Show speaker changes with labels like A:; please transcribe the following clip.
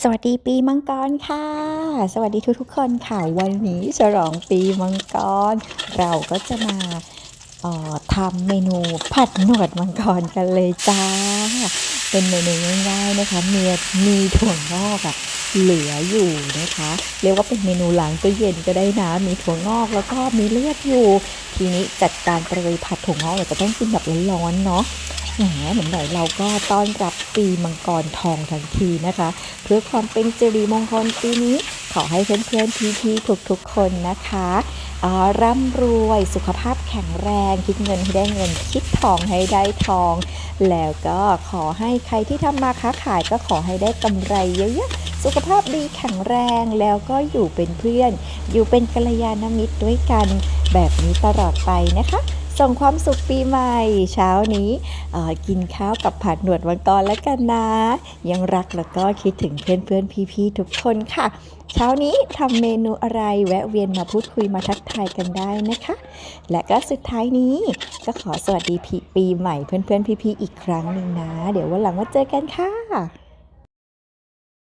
A: สวัสดีปีมังกรค่ะ สวัสดีทุกๆคนค่ะ วันนี้ฉลองปีมังกร เราก็จะมาออทำเมนูผัดหนวดมังกรกันเลยจ้า เป็นเมนูง่ายๆนะคะ เมียมีถั่วงอกอะเหลืออยู่นะคะ เรียกว่าเป็นเมนูหล้างตู้เย็นก็ได้นะ มีถั่วงอกแล้วก็มีเลือดอยู่ ทีนี้จัดการตระผัดถั่วงอกเราจะต้องกินแบบร้อนๆเนาะ หมเหมือนหน่อยเราก็ต้อนรับปีมังกรทองทันทีนะคะ เพื่อความเป็นสิริมงคลปีนี้ ขอให้เพื่อนๆพี่ๆทุกๆคนนะคะร่ำรวยสุขภาพแข็งแรง คิดเงินให้ได้เงิน คิดทองให้ได้ทอง แล้วก็ขอให้ใครที่ทำมาค้าขายก็ขอให้ได้กำไรเยอะๆ สุขภาพดีแข็งแรงแล้วก็อยู่เป็นเพื่อน อยู่เป็นกัลยาณมิตรด้วยกัน แบบนี้ตลอดไปนะคะ ส่งความสุขปีใหม่ เช้านี้กินข้าวกับผัดหนวดมังกรแล้วกันนะ ยังรักแล้วก็คิดถึงเพื่อนเพื่อนพี่ๆทุกคนค่ะ เช้านี้ทำเมนูอะไรแวะเวียนมาพูดคุยมาทักทายกันได้นะคะ และก็สุดท้ายนี้ก็ขอสวัสดีปีใหม่เพื่อนเพื่อนพี่ๆอีกครั้งหนึ่งนะ เดี๋ยววันหลังมาเจอกันค่ะ